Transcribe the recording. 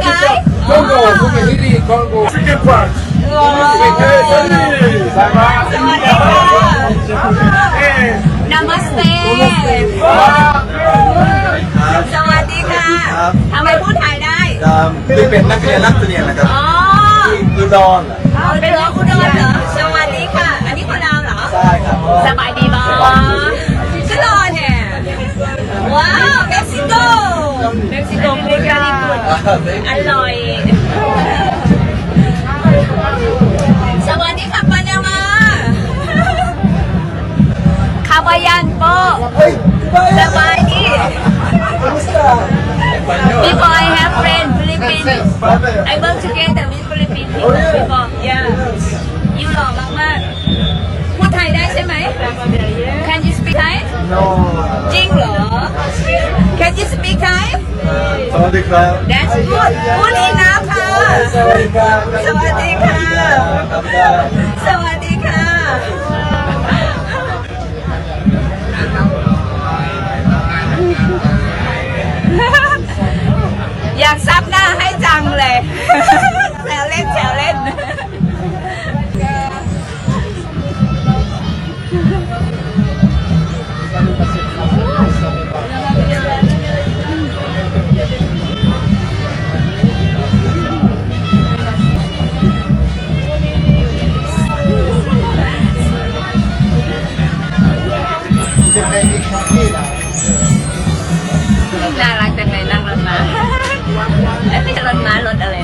Congo, come lì, Congo. Chicken part. สวัสดีค่ะนามัสเตสวัสดีค่ะ ทำไมพูดไทยได้คือเป็นนักเรียนนักเรียนนะครับอ๋อ คือดอนเหรอเอาเป็นร้องอุดรเหรอ มเม็กซิโกพูดกันอร่อย สวัสดีค่ะปานามาคาวายันโปสบายดี Before I have friend Philippines I work together with Philippines people before yeah ยูหล่อมากๆพูดไทยได้ใช่ไหม Can you speak Thai โนจริงเหรอ Can you speak Thai สวัสดีครับ That's good good enough ค่ะสวัสดีครับสวัสดีค่ะสวัสดีค่ะอยากซับหน้าให้จังเลย แซวเล่นแซว เล่นน่ารักจังเลยนั่งรถม้าเอ้ยไม่ใช่รถม้ารถอะไร